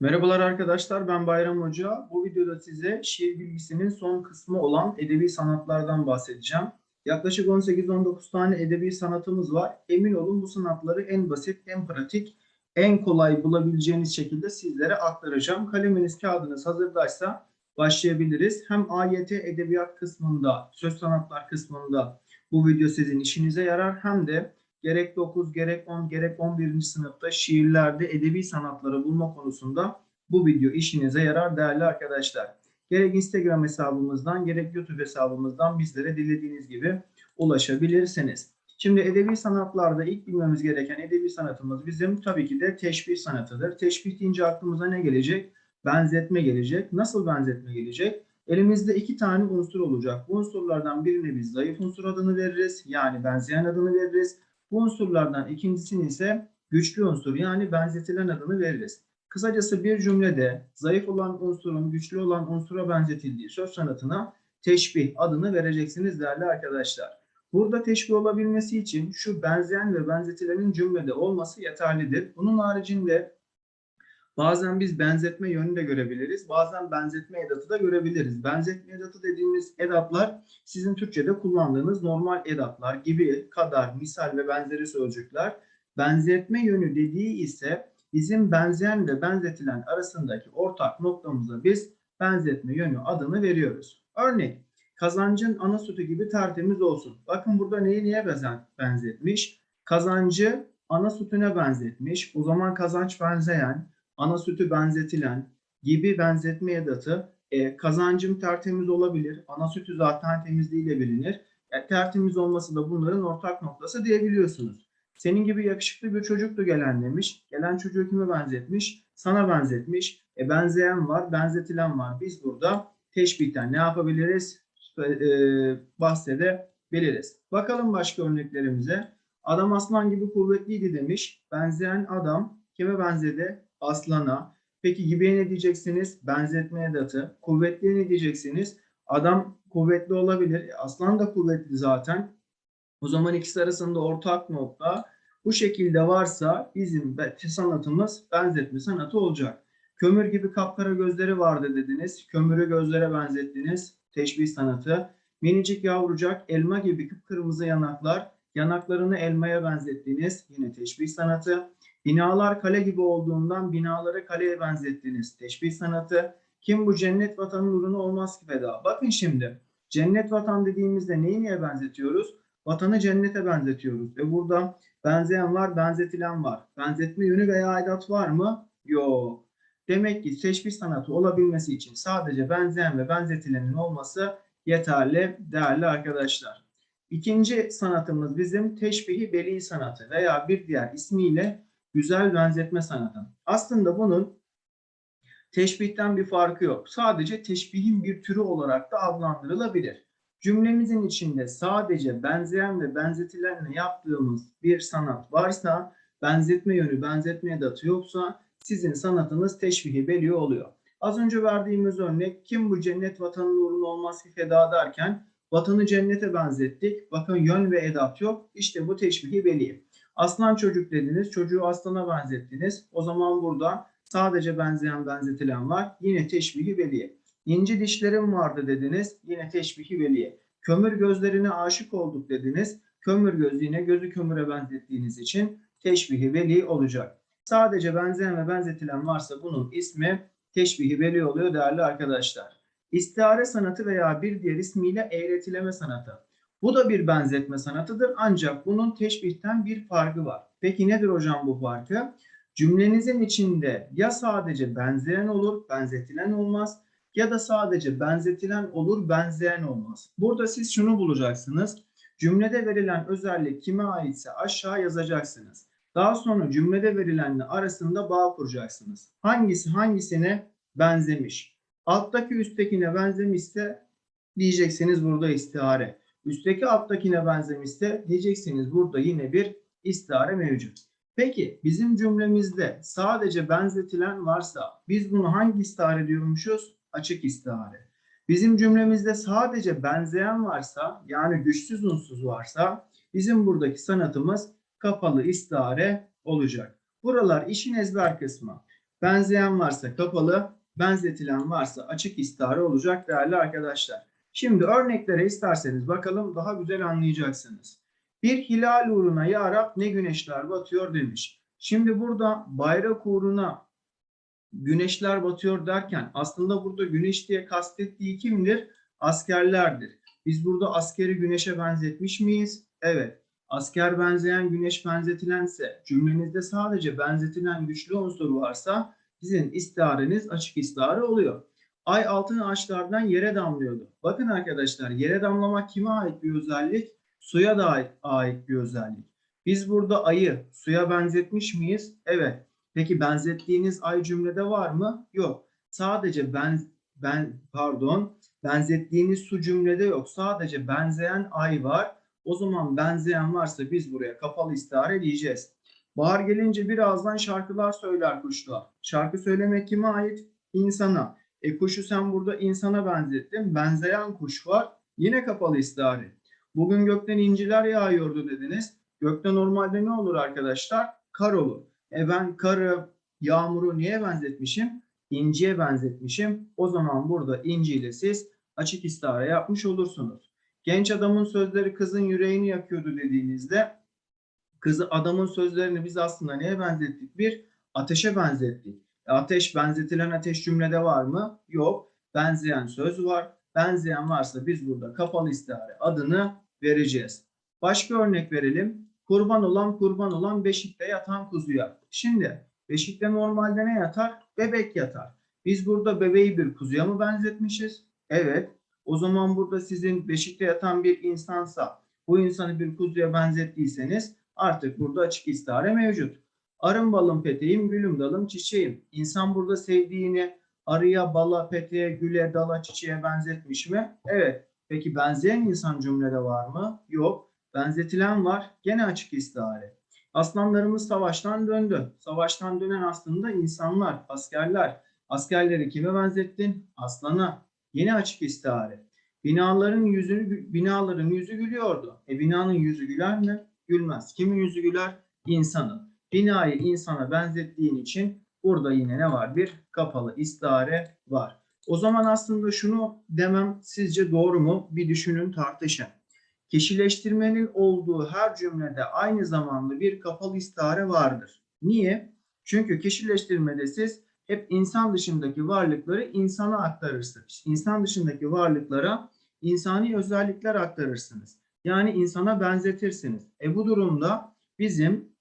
Merhabalar arkadaşlar, ben Bayram Hoca. Bu videoda size şiir bilgisinin son kısmı olan edebi sanatlardan bahsedeceğim. Yaklaşık 18-19 tane edebi sanatımız var. Emin olun bu sanatları en basit, en pratik, en kolay bulabileceğiniz şekilde sizlere aktaracağım. Kaleminiz, kağıdınız hazırdaysa başlayabiliriz. Hem AYT edebiyat kısmında, söz sanatlar kısmında bu video sizin işinize yarar. Hem de gerek 9, gerek 10, gerek 11. sınıfta şiirlerde edebi sanatları bulma konusunda bu video işinize yarar değerli arkadaşlar. Gerek Instagram hesabımızdan gerek YouTube hesabımızdan bizlere dilediğiniz gibi ulaşabilirsiniz. Şimdi edebi sanatlarda ilk bilmemiz gereken edebi sanatımız bizim tabii ki de teşbih sanatıdır. Teşbih deyince aklımıza ne gelecek? Benzetme gelecek. Nasıl benzetme gelecek? Elimizde iki tane unsur olacak. Bu unsurlardan birine biz zayıf unsur adını veririz. Yani benzeyen adını veririz. Bu unsurlardan ikincisini ise güçlü unsur yani benzetilen adını veririz. Kısacası bir cümlede zayıf olan unsurun güçlü olan unsura benzetildiği söz sanatına teşbih adını vereceksiniz değerli arkadaşlar. Burada teşbih olabilmesi için şu benzeyen ve benzetilenin cümlede olması yeterlidir. Bunun haricinde bazen biz benzetme yönünü de görebiliriz. Bazen benzetme edatı da görebiliriz. Benzetme edatı dediğimiz edatlar sizin Türkçe'de kullandığınız normal edatlar gibi kadar, misal ve benzeri sözcükler. Benzetme yönü dediği ise bizim benzeyen ve benzetilen arasındaki ortak noktamıza biz benzetme yönü adını veriyoruz. Örnek kazancın ana sütü gibi tertemiz olsun. Bakın burada neyi niye benzetmiş? Kazancı ana sütüne benzetmiş. O zaman kazanç benzeyen, ana sütü benzetilen gibi benzetme edatı e, kazancım tertemiz olabilir. Ana sütü zaten temizliğiyle bilinir. E, tertemiz olması da bunların ortak noktası diyebiliyorsunuz. Senin gibi yakışıklı bir çocuktu gelen demiş. Gelen çocuğu kime benzetmiş? Sana benzetmiş. E, benzeyen var, benzetilen var. Biz burada teşbihten ne yapabiliriz? E, bahsedebiliriz. Bakalım başka örneklerimize. Adam aslan gibi kuvvetliydi demiş. Benzeyen adam kime benzedi? Aslana. Peki gibiye ne diyeceksiniz? Benzetme edatı. Kuvvetliye ne diyeceksiniz? Adam kuvvetli olabilir. Aslan da kuvvetli zaten. O zaman ikisi arasında ortak nokta bu şekilde varsa bizim sanatımız benzetme sanatı olacak. Kömür gibi kapkara gözleri vardı dediniz. Kömürü gözlere benzettiniz. Teşbih sanatı. Minicik yavrucak elma gibi kıpkırmızı yanaklar. Yanaklarını elmaya benzettiniz. Yine teşbih sanatı. Binalar kale gibi olduğundan binaları kaleye benzettiniz. Teşbih sanatı. Kim bu cennet vatanın nurunu olmaz ki feda. Bakın şimdi cennet vatan dediğimizde neyi niye benzetiyoruz? Vatanı cennete benzetiyoruz. Ve burada benzeyen var, benzetilen var. Benzetme yönü veya aidat var mı? Yok. Demek ki teşbih sanatı olabilmesi için sadece benzeyen ve benzetilenin olması yeterli değerli arkadaşlar. İkinci sanatımız bizim teşbihi beli sanatı veya bir diğer ismiyle güzel benzetme sanatı. Aslında bunun teşbihten bir farkı yok. Sadece teşbihin bir türü olarak da adlandırılabilir. Cümlemizin içinde sadece benzeyen ve benzetilenle yaptığımız bir sanat varsa, benzetme yönü, benzetme edatı yoksa sizin sanatınız teşbihi beliyor oluyor. Az önce verdiğimiz örnek kim bu cennet vatanın uğruna olmaz ki feda derken vatanı cennete benzettik. Bakın yön ve edat yok. İşte bu teşbihi beli. Aslan çocuk dediniz. Çocuğu aslana benzettiniz. O zaman burada sadece benzeyen benzetilen var. Yine teşbihi beliye. İnci dişlerim vardı dediniz. Yine teşbihi veliye. Kömür gözlerine aşık olduk dediniz. Kömür gözlüğüne gözü kömüre benzettiğiniz için teşbihi veli olacak. Sadece benzeyen ve benzetilen varsa bunun ismi teşbihi veli oluyor değerli arkadaşlar. İstihare sanatı veya bir diğer ismiyle eğretileme sanatı. Bu da bir benzetme sanatıdır ancak bunun teşbihten bir farkı var. Peki nedir hocam bu farkı? Cümlenizin içinde ya sadece benzeyen olur, benzetilen olmaz ya da sadece benzetilen olur, benzeyen olmaz. Burada siz şunu bulacaksınız. Cümlede verilen özellik kime aitse aşağı yazacaksınız. Daha sonra cümlede verilenle arasında bağ kuracaksınız. Hangisi hangisine benzemiş? Alttaki üsttekine benzemişse diyeceksiniz burada istihare. Üstteki alttakine benzemişse diyeceksiniz burada yine bir istihare mevcut. Peki bizim cümlemizde sadece benzetilen varsa biz bunu hangi istihare diyormuşuz? Açık istihare. Bizim cümlemizde sadece benzeyen varsa yani güçsüz unsuz varsa bizim buradaki sanatımız kapalı istihare olacak. Buralar işin ezber kısmı. Benzeyen varsa kapalı, benzetilen varsa açık istare olacak değerli arkadaşlar. Şimdi örneklere isterseniz bakalım daha güzel anlayacaksınız. Bir hilal uğruna ya Rab ne güneşler batıyor demiş. Şimdi burada bayrak uğruna güneşler batıyor derken aslında burada güneş diye kastettiği kimdir? Askerlerdir. Biz burada askeri güneşe benzetmiş miyiz? Evet. Asker benzeyen güneş benzetilense cümlenizde sadece benzetilen güçlü unsur varsa sizin istihareniz açık istihare oluyor. Ay altın ağaçlardan yere damlıyordu. Bakın arkadaşlar yere damlamak kime ait bir özellik? Suya da ait, bir özellik. Biz burada ayı suya benzetmiş miyiz? Evet. Peki benzettiğiniz ay cümlede var mı? Yok. Sadece ben ben pardon benzettiğiniz su cümlede yok. Sadece benzeyen ay var. O zaman benzeyen varsa biz buraya kapalı istihare diyeceğiz. Bahar gelince birazdan şarkılar söyler kuşlar. Şarkı söylemek kime ait? İnsana. E kuşu sen burada insana benzettin. Benzeyen kuş var. Yine kapalı istihare. Bugün gökten inciler yağıyordu dediniz. Gökte normalde ne olur arkadaşlar? Kar olur. E ben karı, yağmuru niye benzetmişim? İnciye benzetmişim. O zaman burada inci ile siz açık istihare yapmış olursunuz. Genç adamın sözleri kızın yüreğini yakıyordu dediğinizde kızı adamın sözlerini biz aslında neye benzettik? Bir ateşe benzettik. Ateş benzetilen ateş cümlede var mı? Yok. Benzeyen söz var. Benzeyen varsa biz burada kapalı istihare adını vereceğiz. Başka örnek verelim. Kurban olan kurban olan beşikte yatan kuzuya. Şimdi beşikte normalde ne yatar? Bebek yatar. Biz burada bebeği bir kuzuya mı benzetmişiz? Evet. O zaman burada sizin beşikte yatan bir insansa bu insanı bir kuzuya benzettiyseniz artık burada açık istihare mevcut. Arım balım peteğim, gülüm dalım çiçeğim. İnsan burada sevdiğini arıya, bala, peteğe, güle, dala, çiçeğe benzetmiş mi? Evet. Peki benzeyen insan cümlede var mı? Yok. Benzetilen var. Gene açık istihare. Aslanlarımız savaştan döndü. Savaştan dönen aslında insanlar, askerler. Askerleri kime benzettin? Aslana. Yine açık istihare. Binaların yüzünü binaların yüzü gülüyordu. E binanın yüzü güler mi? Gülmez. Kimin yüzü güler? İnsanın. Binayı insana benzettiğin için burada yine ne var? Bir kapalı istihare var. O zaman aslında şunu demem sizce doğru mu? Bir düşünün tartışın. Kişileştirmenin olduğu her cümlede aynı zamanda bir kapalı istihare vardır. Niye? Çünkü kişileştirmede siz hep insan dışındaki varlıkları insana aktarırsınız. İnsan dışındaki varlıklara insani özellikler aktarırsınız. Yani insana benzetirsiniz. E bu durumda bizim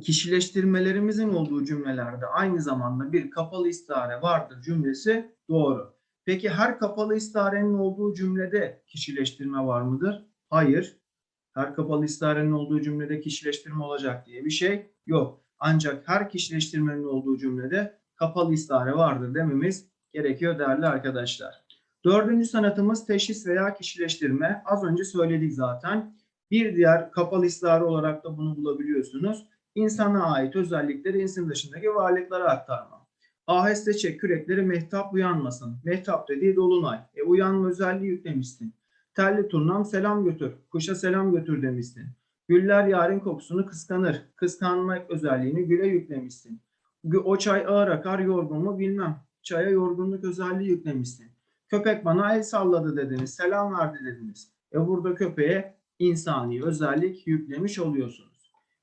kişileştirmelerimizin olduğu cümlelerde aynı zamanda bir kapalı istihare vardır cümlesi doğru. Peki her kapalı istiharenin olduğu cümlede kişileştirme var mıdır? Hayır. Her kapalı istiharenin olduğu cümlede kişileştirme olacak diye bir şey yok. Ancak her kişileştirmenin olduğu cümlede kapalı istihare vardır dememiz gerekiyor değerli arkadaşlar. Dördüncü sanatımız teşhis veya kişileştirme. Az önce söyledik zaten. Bir diğer kapalı istihare olarak da bunu bulabiliyorsunuz. İnsana ait özellikleri insan dışındaki varlıklara aktarma. Aheste çek kürekleri mehtap uyanmasın. Mehtap dediği dolunay. E uyanma özelliği yüklemişsin. Telli turnam selam götür. Kuşa selam götür demişsin. Güller yarın kokusunu kıskanır. Kıskanmak özelliğini güle yüklemişsin. O çay ağır akar yorgun mu bilmem. Çaya yorgunluk özelliği yüklemişsin. Köpek bana el salladı dediniz. Selam verdi dediniz. E burada köpeğe insani özellik yüklemiş oluyorsunuz.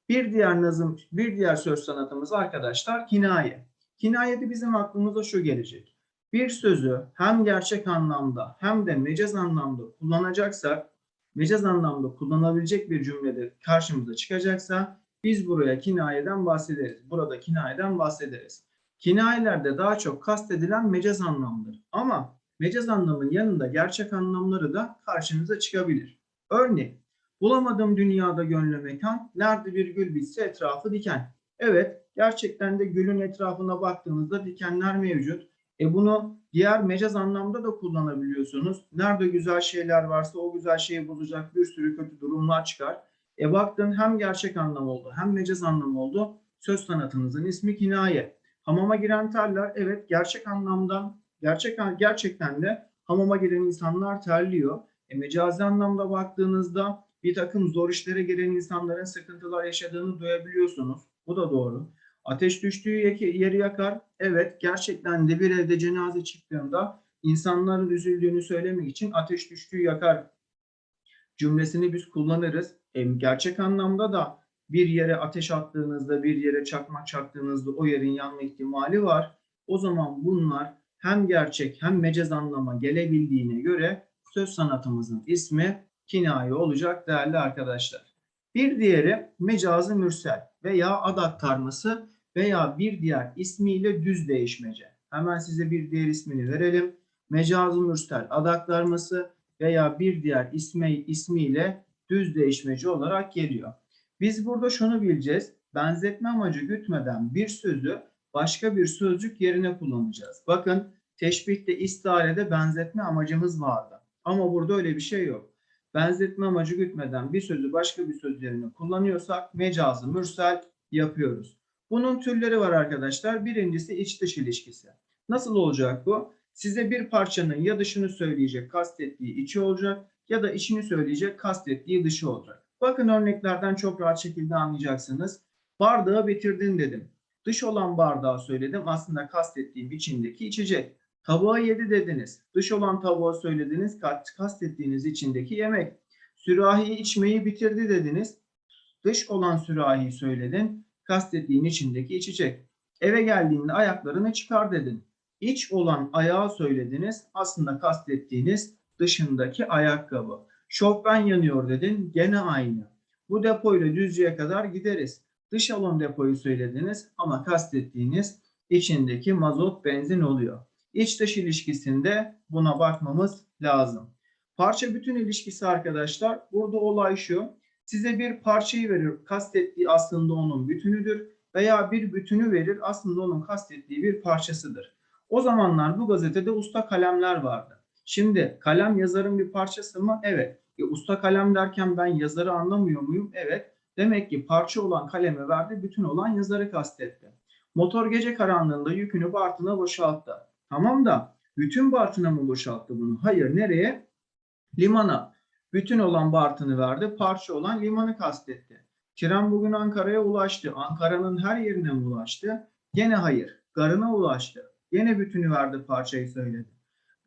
Bir diğer nazım, bir diğer söz sanatımız arkadaşlar kinaye. Kinayede bizim aklımıza şu gelecek. Bir sözü hem gerçek anlamda hem de mecaz anlamda kullanacaksak, mecaz anlamda kullanabilecek bir cümlede karşımıza çıkacaksa biz buraya kinayeden bahsederiz. Burada kinayeden bahsederiz. Kinayelerde daha çok kastedilen mecaz anlamdır. Ama mecaz anlamın yanında gerçek anlamları da karşınıza çıkabilir. Örneğin, bulamadım dünyada gönlü mekan, nerede bir gül bitse etrafı diken. Evet, gerçekten de gülün etrafına baktığınızda dikenler mevcut. E bunu diğer mecaz anlamda da kullanabiliyorsunuz. Nerede güzel şeyler varsa o güzel şeyi bozacak bir sürü kötü durumlar çıkar. E baktın hem gerçek anlam oldu hem mecaz anlam oldu. Söz sanatınızın ismi kinaye. Hamama giren terler evet gerçek anlamda gerçek gerçekten de hamama giren insanlar terliyor. E mecazi anlamda baktığınızda bir takım zor işlere giren insanların sıkıntılar yaşadığını duyabiliyorsunuz. Bu da doğru. Ateş düştüğü yeri yakar. Evet gerçekten de bir evde cenaze çıktığında insanların üzüldüğünü söylemek için ateş düştüğü yakar cümlesini biz kullanırız. Hem gerçek anlamda da bir yere ateş attığınızda, bir yere çakmak çaktığınızda o yerin yanma ihtimali var. O zaman bunlar hem gerçek hem mecaz anlama gelebildiğine göre söz sanatımızın ismi kinaye olacak değerli arkadaşlar. Bir diğeri mecazı mürsel veya ad aktarması veya bir diğer ismiyle düz değişmece. Hemen size bir diğer ismini verelim. Mecazı mürsel ad aktarması veya bir diğer ismi, ismiyle düz değişmeci olarak geliyor. Biz burada şunu bileceğiz. Benzetme amacı gütmeden bir sözü başka bir sözcük yerine kullanacağız. Bakın teşbihte istiharede benzetme amacımız vardı. Ama burada öyle bir şey yok. Benzetme amacı gütmeden bir sözü başka bir söz yerine kullanıyorsak mecazı mürsel yapıyoruz. Bunun türleri var arkadaşlar. Birincisi iç dış ilişkisi. Nasıl olacak bu? Size bir parçanın ya dışını söyleyecek kastettiği içi olacak ya da içini söyleyecek kastettiği dışı olacak. Bakın örneklerden çok rahat şekilde anlayacaksınız. Bardağı bitirdin dedim. Dış olan bardağı söyledim. Aslında kastettiğim içindeki içecek. Tabağı yedi dediniz. Dış olan tabağı söylediniz. Kast- Kastettiğiniz içindeki yemek. Sürahiyi içmeyi bitirdi dediniz. Dış olan sürahiyi söyledin. Kastettiğin içindeki içecek. Eve geldiğinde ayaklarını çıkar dedin. İç olan ayağı söylediniz. Aslında kastettiğiniz dışındaki ayakkabı. Şofben yanıyor dedin. Gene aynı. Bu depoyla Düzce'ye kadar gideriz. Dış alon depoyu söylediniz ama kastettiğiniz içindeki mazot benzin oluyor. İç dış ilişkisinde buna bakmamız lazım. Parça bütün ilişkisi arkadaşlar burada olay şu. Size bir parçayı verir kastettiği aslında onun bütünüdür veya bir bütünü verir aslında onun kastettiği bir parçasıdır. O zamanlar bu gazetede usta kalemler vardı. Şimdi kalem yazarın bir parçası mı? Evet. E, usta kalem derken ben yazarı anlamıyor muyum? Evet. Demek ki parça olan kaleme verdi, bütün olan yazarı kastetti. Motor gece karanlığında yükünü Bartın'a boşalttı. Tamam da bütün Bartın'a mı boşalttı bunu? Hayır. Nereye? Limana. Bütün olan Bartın'ı verdi, parça olan limanı kastetti. Tren bugün Ankara'ya ulaştı. Ankara'nın her yerine mi ulaştı? Gene hayır. Garına ulaştı. Gene bütünü verdi, parçayı söyledi.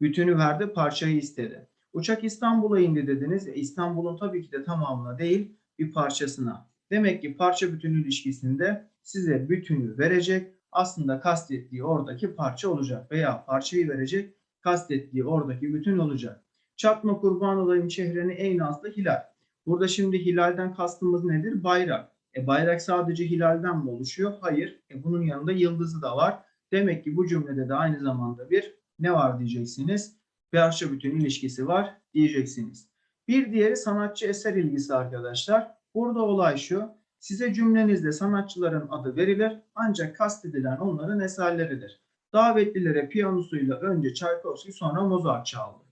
Bütünü verdi, parçayı istedi. Uçak İstanbul'a indi dediniz. E, İstanbul'un tabii ki de tamamına değil, bir parçasına. Demek ki parça bütün ilişkisinde size bütünü verecek. Aslında kastettiği oradaki parça olacak veya parçayı verecek, kastettiği oradaki bütün olacak. Çatma kurban olayım çehreni ey nazlı hilal. Burada şimdi hilalden kastımız nedir? Bayrak. E bayrak sadece hilalden mi oluşuyor? Hayır. E bunun yanında yıldızı da var. Demek ki bu cümlede de aynı zamanda bir ne var diyeceksiniz? Parça bütün ilişkisi var diyeceksiniz. Bir diğeri sanatçı eser ilgisi arkadaşlar. Burada olay şu. Size cümlenizde sanatçıların adı verilir ancak kastedilen onların eserleridir. Davetlilere piyanosuyla önce Çaykovski sonra Mozart çaldı.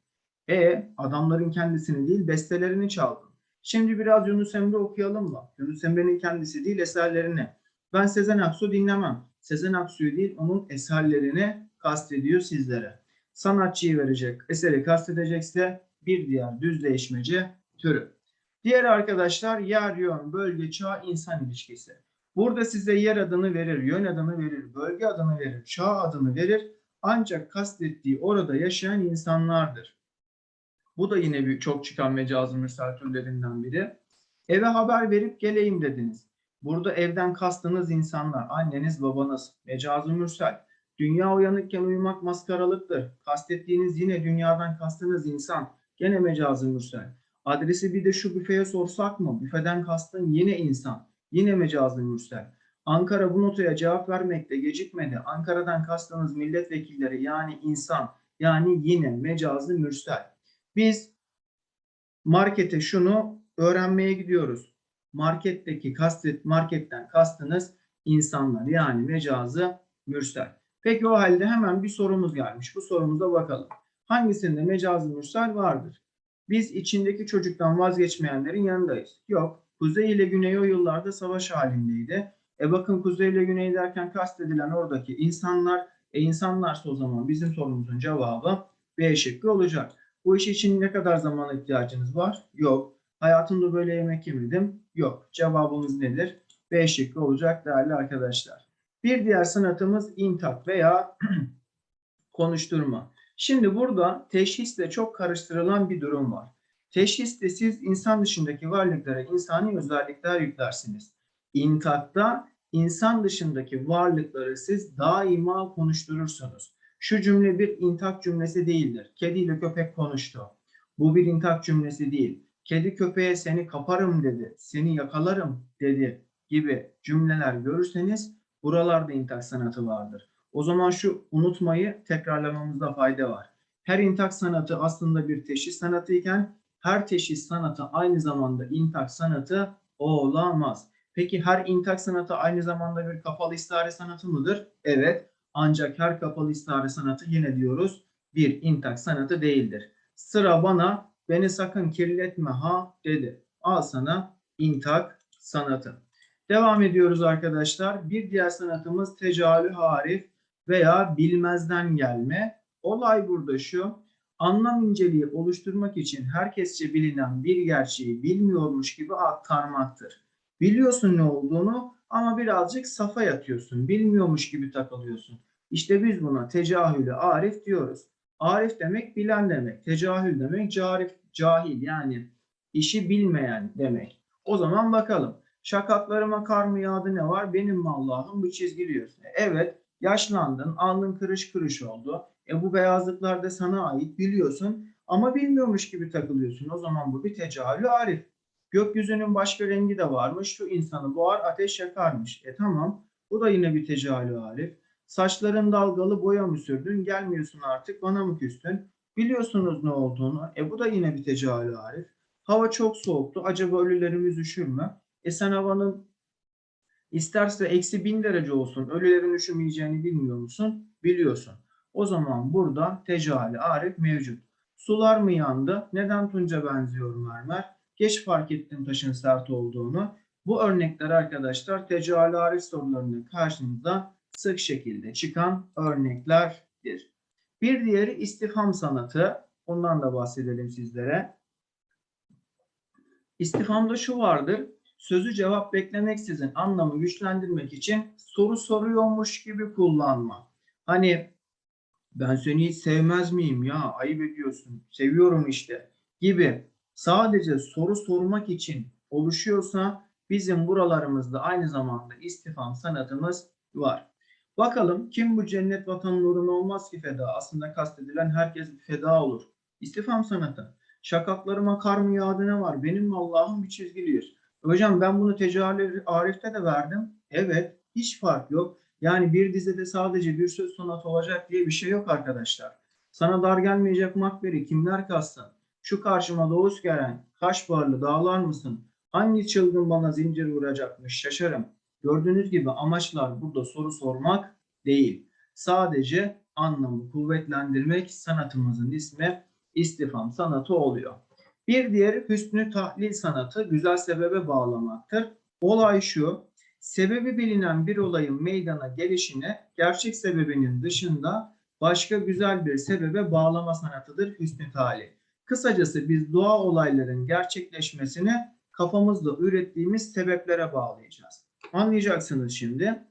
E adamların kendisini değil bestelerini çaldı. Şimdi biraz Yunus Emre okuyalım mı? Yunus Emre'nin kendisi değil eserlerini. Ben Sezen Aksu dinlemem. Sezen Aksu'yu değil onun eserlerini kastediyor sizlere. Sanatçıyı verecek, eseri kastedecekse bir diğer düzleşmece türü. Diğer arkadaşlar yer, yön, bölge, çağ, insan ilişkisi. Burada size yer adını verir, yön adını verir, bölge adını verir, çağ adını verir. Ancak kastettiği orada yaşayan insanlardır. Bu da yine bir çok çıkan mecazı misal türlerinden biri. Eve haber verip geleyim dediniz. Burada evden kastınız insanlar, anneniz, babanız, mecazı mürsel. Dünya uyanıkken uyumak maskaralıktır. Kastettiğiniz yine dünyadan kastınız insan. Gene mecazı mürsel. Adresi bir de şu büfeye sorsak mı? Büfeden kastın yine insan. Yine mecazı mürsel. Ankara bu notaya cevap vermekte gecikmedi. Ankara'dan kastınız milletvekilleri yani insan. Yani yine mecazı mürsel. Biz markete şunu öğrenmeye gidiyoruz. Marketteki kastet marketten kastınız insanlar yani mecazı mürsel. Peki o halde hemen bir sorumuz gelmiş. Bu sorumuza bakalım. Hangisinde mecazı mürsel vardır? Biz içindeki çocuktan vazgeçmeyenlerin yanındayız. Yok. Kuzey ile güney o yıllarda savaş halindeydi. E bakın kuzey ile güney derken kastedilen oradaki insanlar, e insanlarsa o zaman bizim sorumuzun cevabı B şıkkı olacak. Bu iş için ne kadar zaman ihtiyacınız var? Yok. Hayatımda böyle yemek yemedim? Yok. Cevabımız nedir? B şıkkı olacak değerli arkadaşlar. Bir diğer sanatımız intak veya konuşturma. Şimdi burada teşhisle çok karıştırılan bir durum var. Teşhiste siz insan dışındaki varlıklara insani özellikler yüklersiniz. İntakta insan dışındaki varlıkları siz daima konuşturursunuz. Şu cümle bir intak cümlesi değildir. Kedi ile köpek konuştu. Bu bir intak cümlesi değil. Kedi köpeğe seni kaparım dedi, seni yakalarım dedi gibi cümleler görürseniz buralarda intak sanatı vardır. O zaman şu unutmayı tekrarlamamızda fayda var. Her intak sanatı aslında bir teşhis sanatı iken her teşhis sanatı aynı zamanda intak sanatı olamaz. Peki her intak sanatı aynı zamanda bir kapalı istihare sanatı mıdır? Evet. Ancak her kapalı istihare sanatı yine diyoruz bir intak sanatı değildir. Sıra bana beni sakın kirletme ha dedi. Al sana intak sanatı. Devam ediyoruz arkadaşlar. Bir diğer sanatımız tecalü harif veya bilmezden gelme. Olay burada şu. Anlam inceliği oluşturmak için herkesçe bilinen bir gerçeği bilmiyormuş gibi aktarmaktır. Biliyorsun ne olduğunu ama birazcık safa yatıyorsun. Bilmiyormuş gibi takılıyorsun. İşte biz buna tecahülü arif diyoruz. Arif demek bilen demek. Tecahül demek carif, cahil yani işi bilmeyen demek. O zaman bakalım. Şakaklarıma kar mı yağdı ne var? Benim mi Allah'ım bu çizgiliyorsun. Evet yaşlandın, alnın kırış kırış oldu. E bu beyazlıklar da sana ait biliyorsun ama bilmiyormuş gibi takılıyorsun. O zaman bu bir tecahülü arif. Gökyüzünün başka rengi de varmış. Şu insanı boğar ateş yakarmış. E tamam. Bu da yine bir tecahülü arif. Saçların dalgalı boya mı sürdün? Gelmiyorsun artık bana mı küstün? Biliyorsunuz ne olduğunu. E bu da yine bir tecahülü arif. Hava çok soğuktu. Acaba ölülerimiz üşür mü? E sen havanın isterse eksi bin derece olsun. Ölülerin üşümeyeceğini bilmiyor musun? Biliyorsun. O zaman burada tecahülü arif mevcut. Sular mı yandı? Neden Tunca benziyor mermer? Geç fark ettim taşın sert olduğunu. Bu örnekler arkadaşlar tecahülü arif sorularının karşınıza sık şekilde çıkan örneklerdir. Bir diğeri istifham sanatı. Ondan da bahsedelim sizlere. İstifhamda şu vardır. Sözü cevap beklemeksizin anlamı güçlendirmek için soru soruyormuş gibi kullanma. Hani ben seni hiç sevmez miyim ya ayıp ediyorsun seviyorum işte gibi sadece soru sormak için oluşuyorsa bizim buralarımızda aynı zamanda istifham sanatımız var. Bakalım kim bu cennet vatan uğruna olmaz ki feda? Aslında kastedilen herkes bir feda olur. İstifham sanatı. Şakaklarıma kar mı yağdı ne var? Benim Allah'ım bir çizgili yüz. Hocam ben bunu tecahül Arif'te de verdim. Evet hiç fark yok. Yani bir dizide sadece bir söz sonatı olacak diye bir şey yok arkadaşlar. Sana dar gelmeyecek makberi kimler kastın? Şu karşıma doğus gelen kaş barlı dağlar mısın? Hangi çılgın bana zincir vuracakmış şaşarım. Gördüğünüz gibi amaçlar burada soru sormak değil. Sadece anlamı kuvvetlendirmek sanatımızın ismi istifam sanatı oluyor. Bir diğeri hüsnü tahlil sanatı güzel sebebe bağlamaktır. Olay şu, sebebi bilinen bir olayın meydana gelişine gerçek sebebinin dışında başka güzel bir sebebe bağlama sanatıdır hüsnü tahlil. Kısacası biz doğa olayların gerçekleşmesini kafamızda ürettiğimiz sebeplere bağlayacağız. Anlayacaksınız şimdi.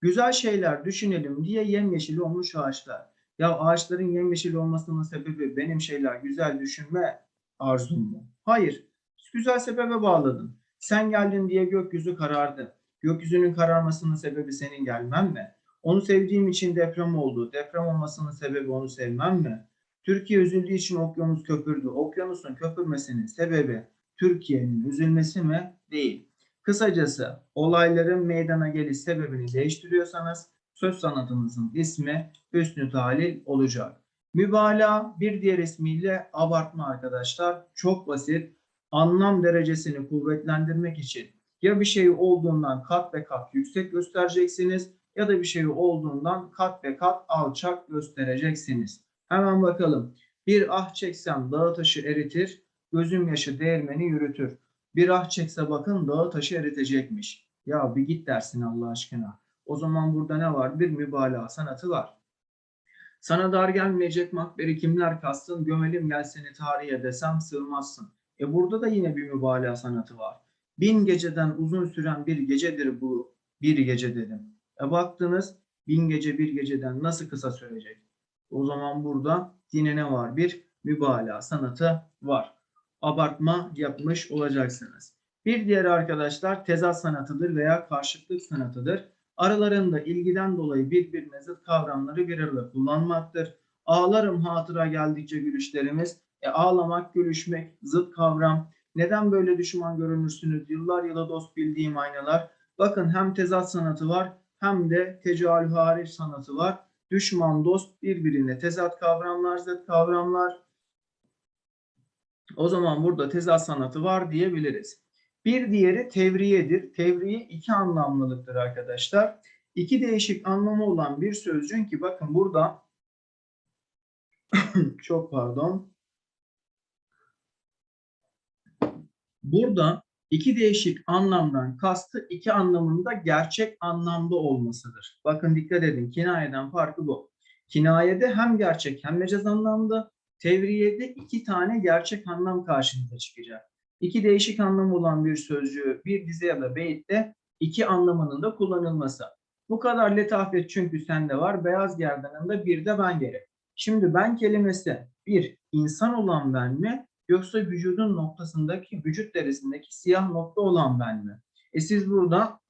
Güzel şeyler düşünelim diye yemyeşil olmuş ağaçlar. Ya ağaçların yemyeşil olmasının sebebi benim şeyler güzel düşünme arzum mu? Hayır. Güzel sebebe bağladın. Sen geldin diye gökyüzü karardı. Gökyüzünün kararmasının sebebi senin gelmen mi? Onu sevdiğim için deprem oldu. Deprem olmasının sebebi onu sevmem mi? Türkiye üzüldüğü için okyanus köpürdü. Okyanusun köpürmesinin sebebi Türkiye'nin üzülmesi mi? Değil. Kısacası olayların meydana geliş sebebini değiştiriyorsanız söz sanatınızın ismi hüsnü talil olacak. Mübalağa bir diğer ismiyle abartma arkadaşlar. Çok basit. Anlam derecesini kuvvetlendirmek için ya bir şey olduğundan kat ve kat yüksek göstereceksiniz ya da bir şey olduğundan kat ve kat alçak göstereceksiniz. Hemen bakalım. Bir ah çeksem dağı taşı eritir, gözüm yaşı değirmeni yürütür. Bir ah çekse bakın dağı taşı eritecekmiş. Ya bir git dersin Allah aşkına. O zaman burada ne var? Bir mübalağa sanatı var. Sana dar gelmeyecek makberi kimler kastın? Gömelim gel seni tarihe desem sığmazsın. E burada da yine bir mübalağa sanatı var. Bin geceden uzun süren bir gecedir bu bir gece dedim. E baktınız bin gece bir geceden nasıl kısa sürecek? O zaman burada yine ne var? Bir mübalağa sanatı var. Abartma yapmış olacaksınız. Bir diğer arkadaşlar tezat sanatıdır veya karşıtlık sanatıdır. Aralarında ilgiden dolayı birbirine zıt kavramları bir arada kullanmaktır. Ağlarım hatıra geldikçe gülüşlerimiz. E, ağlamak, gülüşmek, zıt kavram. Neden böyle düşman görünürsünüz? Yıllar yılı dost bildiğim aynalar. Bakın hem tezat sanatı var hem de tecahül hariç sanatı var. Düşman, dost birbirine tezat kavramlar, zıt kavramlar. O zaman burada tezat sanatı var diyebiliriz. Bir diğeri tevriyedir. Tevriye iki anlamlılıktır arkadaşlar. İki değişik anlamı olan bir sözcüğün ki bakın burada çok pardon. Burada iki değişik anlamdan kastı iki anlamında gerçek anlamda olmasıdır. Bakın dikkat edin kinayeden farkı bu. Kinayede hem gerçek hem mecaz anlamda, tevriyede iki tane gerçek anlam karşımıza çıkacak. İki değişik anlam olan bir sözcüğü bir dize ya da beyitte iki anlamının da kullanılması. Bu kadar letafet çünkü sende var. Beyaz gerdanında bir de ben gerek. Şimdi ben kelimesi bir insan olan ben mi yoksa vücudun noktasındaki vücut derisindeki siyah nokta olan ben mi? E siz burada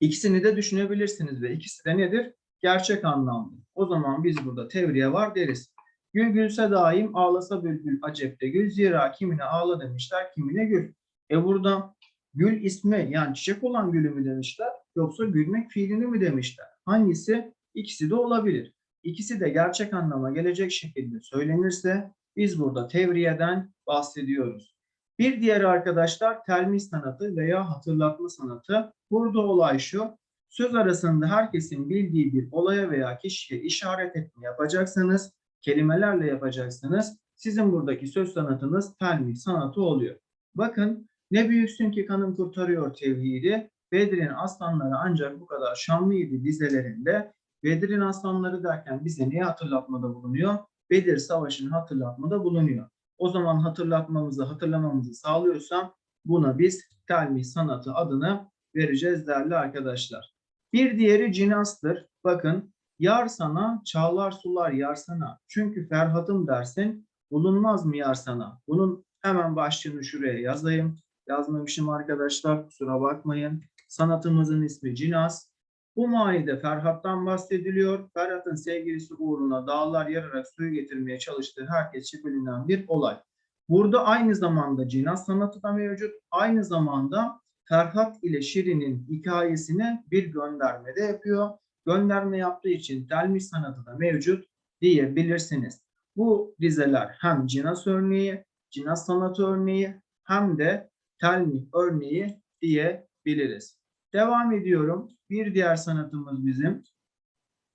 ikisini de düşünebilirsiniz ve ikisi de nedir? Gerçek anlamlı. O zaman biz burada tevriye var deriz. Gül gülse daim ağlasa bülbül acepte gül zira kimine ağla demişler kimine gül. E burada gül ismi yani çiçek olan gülü mü demişler yoksa gülmek fiilini mi demişler? Hangisi? İkisi de olabilir. İkisi de gerçek anlama gelecek şekilde söylenirse biz burada tevriyeden bahsediyoruz. Bir diğer arkadaşlar telmis sanatı veya hatırlatma sanatı. Burada olay şu. Söz arasında herkesin bildiği bir olaya veya kişiye işaret etme yapacaksanız, kelimelerle yapacaksınız. Sizin buradaki söz sanatınız telmis sanatı oluyor. Bakın ne büyüksün ki kanım kurtarıyor tevhidi. Bedir'in aslanları ancak bu kadar şanlıydı dizelerinde. Bedir'in aslanları derken bize neyi hatırlatmada bulunuyor? Bedir Savaşı'nı hatırlatmada bulunuyor. O zaman hatırlatmamızı, hatırlamamızı sağlıyorsam buna biz telmi sanatı adını vereceğiz değerli arkadaşlar. Bir diğeri cinastır. Bakın yar sana, çağlar sular yar sana. Çünkü Ferhat'ım dersin, bulunmaz mı yar sana? Bunun hemen başlığını şuraya yazayım. Yazmamışım arkadaşlar, kusura bakmayın. Sanatımızın ismi Cinas. Bu manide Ferhat'tan bahsediliyor. Ferhat'ın sevgilisi uğruna dağlar yararak suyu getirmeye çalıştığı herkesçe bilinen bir olay. Burada aynı zamanda Cinas sanatı da mevcut. Aynı zamanda Ferhat ile Şirin'in hikayesine bir gönderme de yapıyor. Gönderme yaptığı için telmiş sanatı da mevcut diyebilirsiniz. Bu dizeler hem Cinas örneği, Cinas sanatı örneği hem de telmih örneği diyebiliriz. Devam ediyorum. Bir diğer sanatımız bizim.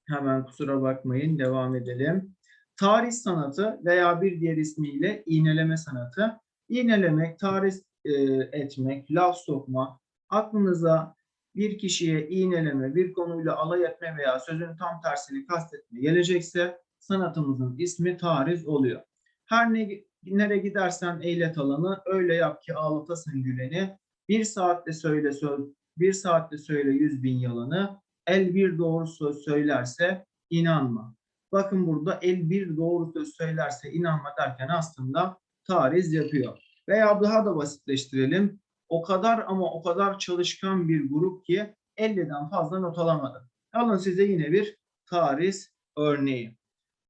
Hemen kusura bakmayın devam edelim. Tarih sanatı veya bir diğer ismiyle iğneleme sanatı. İğnelemek, tarih e, etmek, laf sokma, aklınıza bir kişiye iğneleme, bir konuyla alay etme veya sözün tam tersini kastetme gelecekse sanatımızın ismi tariz oluyor. Her ne nereye gidersen eylet alanı, öyle yap ki ağlatasın güleni. Bir saatte söyle söz, bir saatte söyle yüz bin yalanı, el bir doğru söz söylerse inanma. Bakın burada el bir doğru söz söylerse inanma derken aslında tariz yapıyor. Veya daha da basitleştirelim. O kadar ama o kadar çalışkan bir grup ki 50'den fazla not alamadı. Alın size yine bir tariz örneği.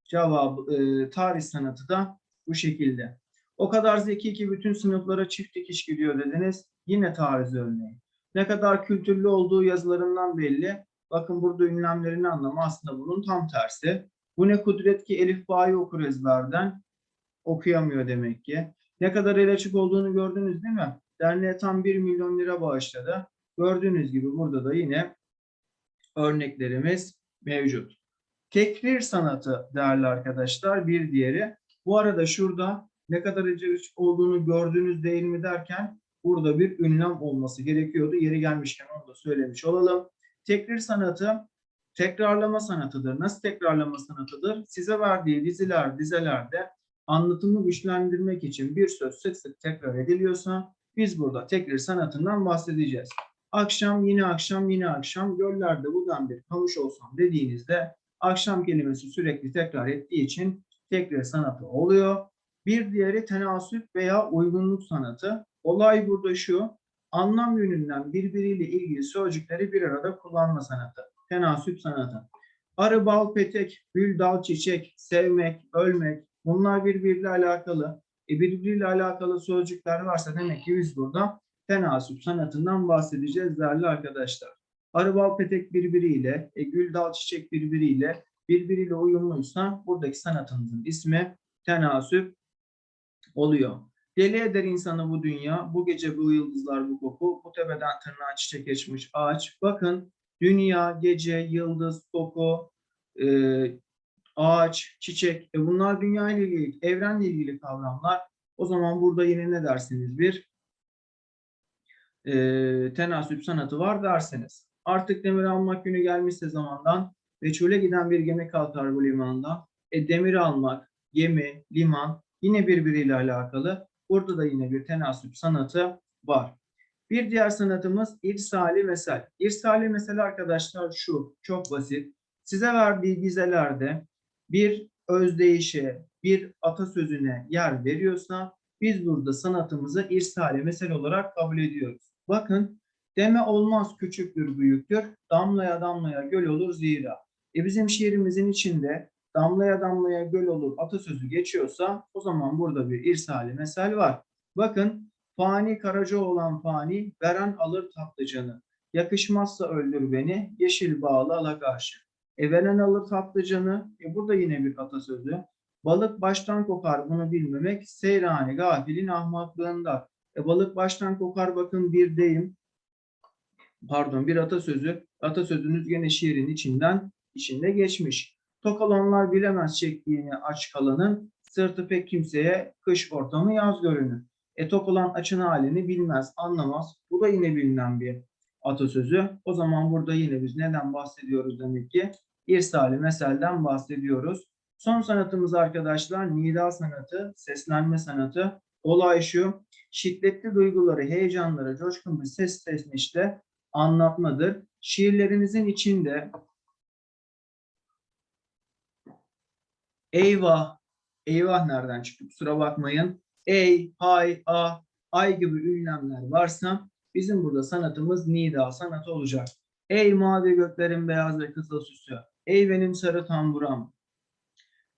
Cevabı e, tarih sanatı da bu şekilde. O kadar zeki ki bütün sınıflara çift dikiş gidiyor dediniz. Yine tariz örneği. Ne kadar kültürlü olduğu yazılarından belli. Bakın burada ünlemlerin anlamı aslında bunun tam tersi. Bu ne kudret ki Elif Bağ'ı okur ezberden. Okuyamıyor demek ki. Ne kadar el açık olduğunu gördünüz değil mi? Derneğe tam 1 milyon lira bağışladı. Gördüğünüz gibi burada da yine örneklerimiz mevcut. Tekrir sanatı değerli arkadaşlar bir diğeri. Bu arada şurada ne kadar el açık olduğunu gördünüz değil mi derken burada bir ünlem olması gerekiyordu. Yeri gelmişken onu da söylemiş olalım. Tekrir sanatı tekrarlama sanatıdır. Nasıl tekrarlama sanatıdır? Size verdiği diziler, dizelerde anlatımı güçlendirmek için bir söz sık sık tekrar ediliyorsa biz burada tekrar sanatından bahsedeceğiz. Akşam yine akşam yine akşam göllerde buradan bir kamış olsam dediğinizde akşam kelimesi sürekli tekrar ettiği için tekrar sanatı oluyor. Bir diğeri tenasüp veya uygunluk sanatı. Olay burada şu. Anlam yönünden birbiriyle ilgili sözcükleri bir arada kullanma sanatı. Tenasüp sanatı. Arı, bal, petek, gül, dal, çiçek, sevmek, ölmek bunlar birbiriyle alakalı. E birbiriyle alakalı sözcükler varsa demek ki biz burada tenasüp sanatından bahsedeceğiz değerli arkadaşlar. Arı, bal, petek birbiriyle, e, gül, dal, çiçek birbiriyle birbiriyle uyumluysa buradaki sanatımızın ismi tenasüp oluyor. Deli eder insanı bu dünya, bu gece bu yıldızlar bu koku, bu tepeden tırnağa çiçek açmış ağaç. Bakın dünya, gece, yıldız, koku, e, ağaç, çiçek. E bunlar dünya ile ilgili, evrenle ilgili kavramlar. O zaman burada yine ne dersiniz? Bir e, tenasüp sanatı var derseniz. Artık demir almak günü gelmişse zamandan ve çöle giden bir gemi kalkar bu limandan. E demir almak, gemi, liman yine birbiriyle alakalı. Burada da yine bir tenasüp sanatı var. Bir diğer sanatımız irsali mesel. İrsali mesel arkadaşlar şu, çok basit. Size verdiği dizelerde bir özdeyişe, bir atasözüne yer veriyorsa biz burada sanatımızı irsali mesel olarak kabul ediyoruz. Bakın deme olmaz küçüktür büyüktür, damlaya damlaya göl olur zira. E bizim şiirimizin içinde damlaya damlaya göl olur atasözü geçiyorsa o zaman burada bir irsali mesel var. Bakın fani karaca olan fani veren alır tatlıcanı. Yakışmazsa öldür beni yeşil bağlı ala karşı. E veren alır tatlıcanı. E burada yine bir atasözü. Balık baştan kokar bunu bilmemek seyrani gafilin ahmaklığında. E balık baştan kokar bakın bir deyim. Pardon bir atasözü. Atasözünüz gene şiirin içinden içinde geçmiş. Tokalanlar bilemez çektiğini aç kalanın, sırtı pek kimseye kış ortamı yaz görünür. E tok olan açın halini bilmez, anlamaz. Bu da yine bilinen bir atasözü. O zaman burada yine biz neden bahsediyoruz demek ki? İrsali meselden bahsediyoruz. Son sanatımız arkadaşlar nida sanatı, seslenme sanatı. Olay şu, şiddetli duyguları, heyecanları, coşkun bir ses tesnişte anlatmadır. Şiirlerimizin içinde eyvah, eyvah nereden çıktı kusura bakmayın. Ey, hay, ah, ay gibi ünlemler varsa bizim burada sanatımız nida sanatı olacak. Ey mavi göklerin beyaz ve kızıl süsü. Ey benim sarı tamburam.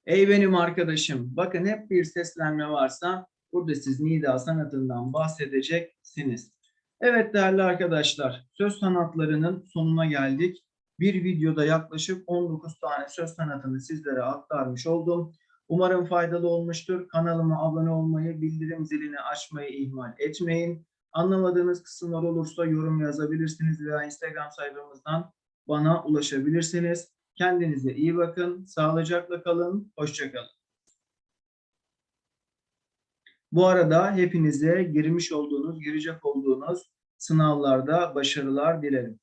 Ey benim arkadaşım. Bakın hep bir seslenme varsa burada siz nida sanatından bahsedeceksiniz. Evet değerli arkadaşlar, söz sanatlarının sonuna geldik. Bir videoda yaklaşık 19 tane söz sanatını sizlere aktarmış oldum. Umarım faydalı olmuştur. Kanalıma abone olmayı, bildirim zilini açmayı ihmal etmeyin. Anlamadığınız kısımlar olursa yorum yazabilirsiniz veya Instagram sayfamızdan bana ulaşabilirsiniz. Kendinize iyi bakın, sağlıcakla kalın, hoşçakalın. Bu arada hepinize girmiş olduğunuz, girecek olduğunuz sınavlarda başarılar dilerim.